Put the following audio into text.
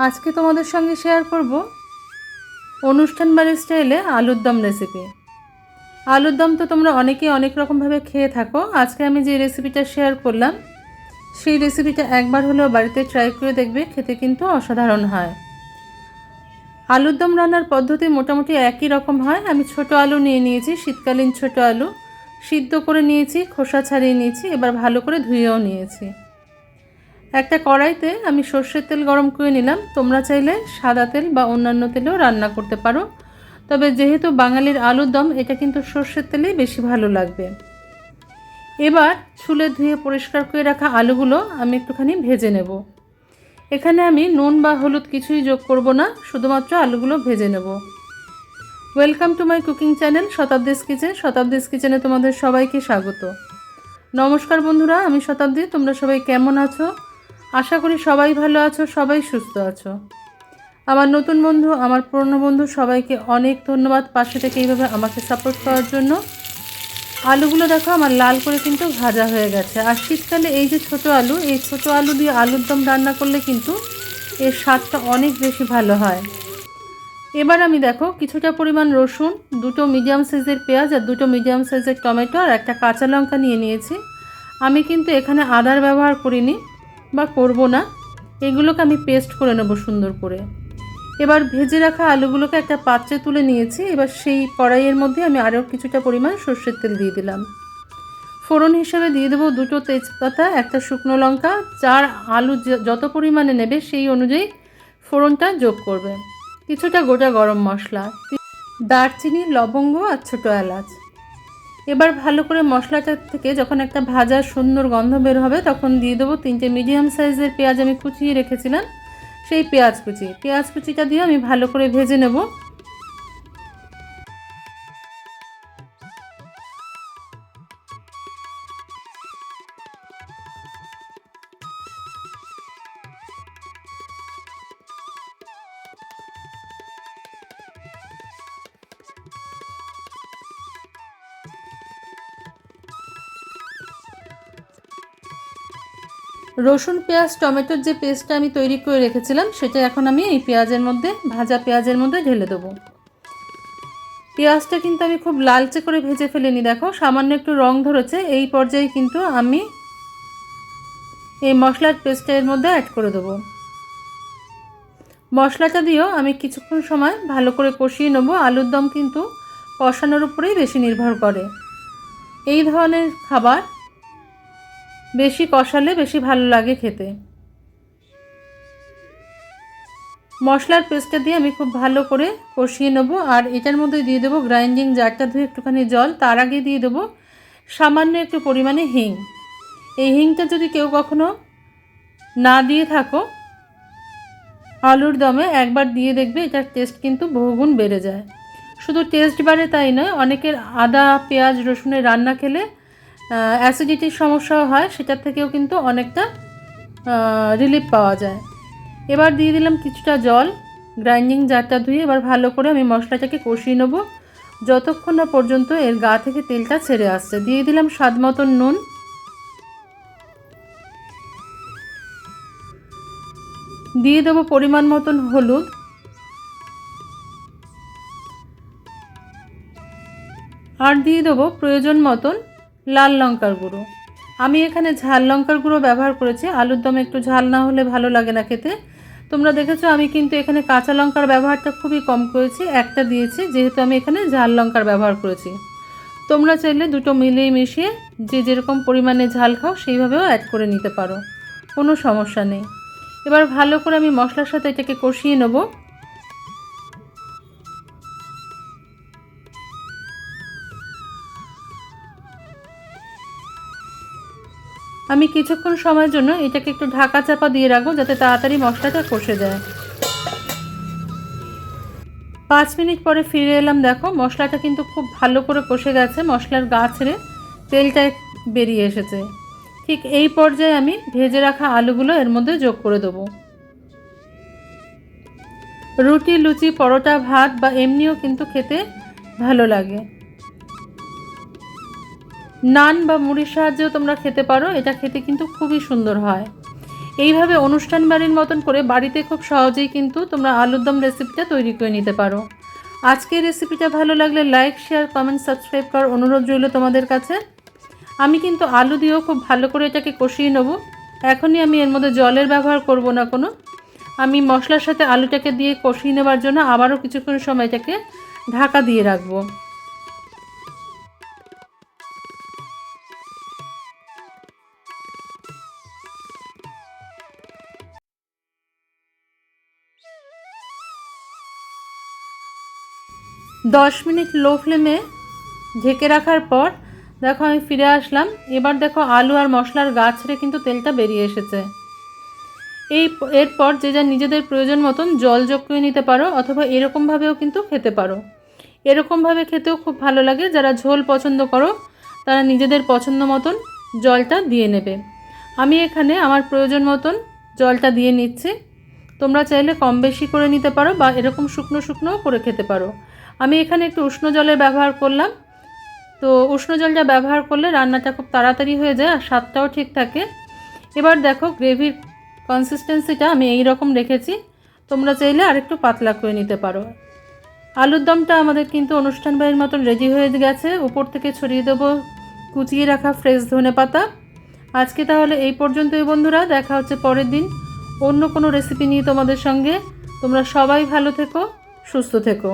আজকে তোমাদের সঙ্গে শেয়ার করব অনুষ্ঠান বাড়ির স্টাইলে আলুর দম রেসিপি আলুর দম তো তোমরা অনেকেই অনেক রকমভাবে খেয়ে থাকো। আজকে আমি যে রেসিপিটা শেয়ার করলাম, সেই রেসিপিটা একবার হলেও বাড়িতে ট্রাই করে দেখবে, খেতে কিন্তু অসাধারণ হয়। আলুর দম রান্নার পদ্ধতি মোটামুটি একই রকম হয়। আমি ছোট আলু নিয়ে নিয়েছি, শীতকালীন ছোট আলু। সিদ্ধ করে নিয়েছি, খোসা ছাড়িয়ে নিয়েছি, এবার ভালো করে ধুয়েও নিয়েছি। একটা কড়াইতে আমি সর্ষের তেল গরম করে নিলাম। তোমরা চাইলে সাদা তেল বা অন্যান্য তেলেও রান্না করতে পারো। তবে যেহেতু বাঙালির আলুর দম, এটা কিন্তু সর্ষের তেলেই বেশি ভালো লাগবে। এবার ছুলে ধুয়ে পরিষ্কার করে রাখা আলুগুলো আমি একটুখানি ভেজে নেব। এখানে আমি নুন বা হলুদ কিছুই যোগ করব না, শুধুমাত্র আলুগুলো ভেজে নেব। Welcome to my cooking channel Shatabdi's kitchen Shatabdi's কিচেনে তোমাদের সবাইকে স্বাগত। নমস্কার বন্ধুরা, আমি শতাব্দী। তোমরা সবাই কেমন আছো? আশা করি সবাই ভালো আছো, সবাই সুস্থ আছো। আমার নতুন বন্ধু, আমার পুরনো বন্ধু, সবাইকে অনেক ধন্যবাদ পাশে থেকে এইভাবে আমাকে সাপোর্ট করার জন্য। আলুগুলো দেখো, আমার লাল করে কিন্তু ভাজা হয়ে গেছে। আর শীতকালে এই যে ছোট আলু, এই ছোট আলু দিয়ে আলুর দম রান্না করলে কিন্তু এর স্বাদটা অনেক বেশি ভালো হয়। এবার আমি দেখো, কিছুটা পরিমাণ রসুন, দুটো মিডিয়াম সাইজের পেঁয়াজ আর দুটো মিডিয়াম সাইজের টমেটো আর একটা কাঁচা লঙ্কা নিয়ে নিয়েছি। আমি কিন্তু এখানে আদার ব্যবহার করিনি। বা করব না, এগুলোকে আমি পেস্ট করে নেব সুন্দর করে। এবার ভেজে রাখা আলুগুলোকে একটা পাত্রে তুলে নিয়েছি, এবার সেই কড়াইয়ের মধ্যে আমি আরও কিছুটা পরিমাণ সর্ষের তেল দিয়ে দিলাম। ফোড়ন হিসেবে দিয়ে দেবো দুটো তেজপাতা, একটা শুকনো লঙ্কা চার আলু যত পরিমাণে নেবে সেই অনুযায়ী ফোড়নটা যোগ করবে। কিছুটা গোটা গরম মশলা, দারচিনি, লবঙ্গ আর ছোটো এলাচ। এবার ভালো করে মশলাটা থেকে যখন একটা ভাজা সুন্দর গন্ধ বের হবে, তখন দিয়ে দেবো তিনটে মিডিয়াম সাইজের পেঁয়াজ আমি কুচিয়ে রেখেছিলাম। সেই পেঁয়াজ কুচি। পেঁয়াজ কুচিটা দিয়ে আমি ভালো করে ভেজে নেব। রসুন, পেঁয়াজ, টমেটোর যে পেস্টটা আমি তৈরি করে রেখেছিলাম, সেটা এখন আমি এই পেঁয়াজের মধ্যে, ভাজা পেঁয়াজের মধ্যে ঢেলে দেবো। পেঁয়াজটা কিন্তু আমি খুব লালচে করে ভেজে ফেলিনি, দেখো, সামান্য একটু রং ধরেছে, এই পর্যায়ে কিন্তু আমি এই মশলার পেস্টটা এর মধ্যে অ্যাড করে দেবো। মশলাটা দিয়েও আমি কিছুক্ষণ সময় ভালো করে কষিয়ে নেব, আলুর দম কিন্তু কষানোর উপরেই বেশি নির্ভর করে। এই ধরনের খাবার বেশি কষালে বেশি ভালো লাগে খেতে। মশলার পেস্টটা দিয়ে আমি খুব ভালো করে কষিয়ে নেব আর এটার মধ্যে দিয়ে দেবো গ্রাইন্ডিং জারটা, ধুয়ে একটুখানি জল, তার আগে দিয়ে দেবো সামান্য একটু পরিমাণে হিং। এই হিংটা যদি কেউ কখনো না দিয়ে থাকো, আলুর দমে একবার দিয়ে দেখবে এটার টেস্ট কিন্তু বহুগুণ বেড়ে যায়। শুধু টেস্ট বাড়ে তাই নয়, অনেকের আদা, পেঁয়াজ, রসুনের রান্না খেলে অ্যাসিডিটির সমস্যাও হয়, সেটার থেকেও কিন্তু অনেকটা রিলিফ পাওয়া যায়। এবার দিয়ে দিলাম কিছুটা জল গ্রাইন্ডিং জারটা ধুয়ে এবার ভালো করে আমি মশলাটাকে কষিয়ে নেব। যতক্ষণ না পর্যন্ত এর গা থেকে তেলটা ছেড়ে আসছে। দিয়ে দিলাম স্বাদ মতন নুন। দিয়ে দেবো পরিমাণ মতন হলুদ। আর দিয়ে দেবো প্রয়োজন মতন লাল লঙ্কার গুঁড়ো। আমি এখানে ঝাল লঙ্কার গুঁড়ো ব্যবহার করেছি। আলুর দমে একটু ঝাল না হলে ভালো লাগে না খেতে। তোমরা দেখেছ আমি কিন্তু এখানে কাঁচা লঙ্কার ব্যবহারটা খুবই কম করেছি। একটা দিয়েছি, যেহেতু আমি এখানে ঝাল লঙ্কার ব্যবহার করেছি। তোমরা চাইলে দুটো মিলিয়ে মিশিয়ে যে যেরকম পরিমাণে ঝাল খাও, সেইভাবেও অ্যাড করে নিতে পারো। কোনো সমস্যা নেই। এবার ভালো করে আমি মশলার সাথে এটাকে কষিয়ে নেব। আমি কিছুক্ষণ সময়ের জন্য এটাকে একটু ঢাকা চাপা দিয়ে রাখব যাতে তাড়াতাড়ি মশলাটা কষে যায়। পাঁচ মিনিট পরে ফিরে এলাম, দেখো মশলাটা কিন্তু খুব ভালো করে কষে গেছে, মশলার গা ছেড়ে তেলটা বেরিয়ে এসেছে। ঠিক এই পর্যায়ে আমি ভেজে রাখা আলুগুলো এর মধ্যে যোগ করে দেবো। রুটি, লুচি, পরোটা, ভাত বা এমনিও কিন্তু খেতে ভালো লাগে। নান বা মুড়ির সাহায্যেও তোমরা খেতে পারো, এটা খেতে কিন্তু খুবই সুন্দর হয়। এইভাবে অনুষ্ঠান বাড়ির মতন করে বাড়িতে খুব সহজেই কিন্তু তোমরা আলুর দম রেসিপিটা তৈরি করে নিতে পারো। আজকের রেসিপিটা ভালো লাগলে লাইক শেয়ার কমেন্ট সাবস্ক্রাইব করার অনুরোধ রইল তোমাদের কাছে। আমি কিন্তু আলু দিয়েও খুব ভালো করে এটাকে কষিয়ে নেব। এখনই আমি এর মধ্যে জলের ব্যবহার করব না কোনো। আমি মশলার সাথে আলুটাকে দিয়ে কষিয়ে নেবার জন্য আবারও কিছুক্ষণ সময় এটাকে ঢাকা দিয়ে রাখব। দশ মিনিট লো ফ্লেমে ঢেকে রাখার পর, দেখো আমি ফিরে আসলাম। এবার দেখো আলু আর মশলার গা ছেড়ে কিন্তু তেলটা বেরিয়ে এসেছে। এই এরপর যে যা নিজেদের প্রয়োজন মতন জল যোগ করে নিতে পারো অথবা এরকমভাবেও কিন্তু খেতে পারো। এরকমভাবে খেতেও খুব ভালো লাগে। যারা ঝোল পছন্দ করো, তারা নিজেদের পছন্দ মতন জলটা দিয়ে নেবে। আমি এখানে আমার প্রয়োজন মতন জলটা দিয়ে নিচ্ছি। তোমরা চাইলে কম বেশি করে নিতে পারো বা এরকম শুকনো শুকনোও করে খেতে পারো। আমি এখানে একটু উষ্ণ জলের ব্যবহার করলাম। তো উষ্ণ জলটা ব্যবহার করলে রান্নাটা খুব তাড়াতাড়ি হয়ে যায় আর স্বাদটাও ঠিক থাকে। এবার দেখো গ্রেভির কনসিস্টেন্সিটা আমি এই রকম রেখেছি। তোমরা চাইলে আরেকটু পাতলা করে নিতে পারো। আলুর দমটা আমাদের কিন্তু অনুষ্ঠান বাড়ির মতন রেডি হয়ে গেছে। উপর থেকে ছড়িয়ে দেবো কুচিয়ে রাখা ফ্রেশ ধনে পাতা আজকে তাহলে এই পর্যন্তই বন্ধুরা, দেখা হচ্ছে পরের দিন। অন্য কোনো রেসিপি নিয়ে তোমাদের সঙ্গে। তোমরা সবাই ভালো থেকো সুস্থ থেকো।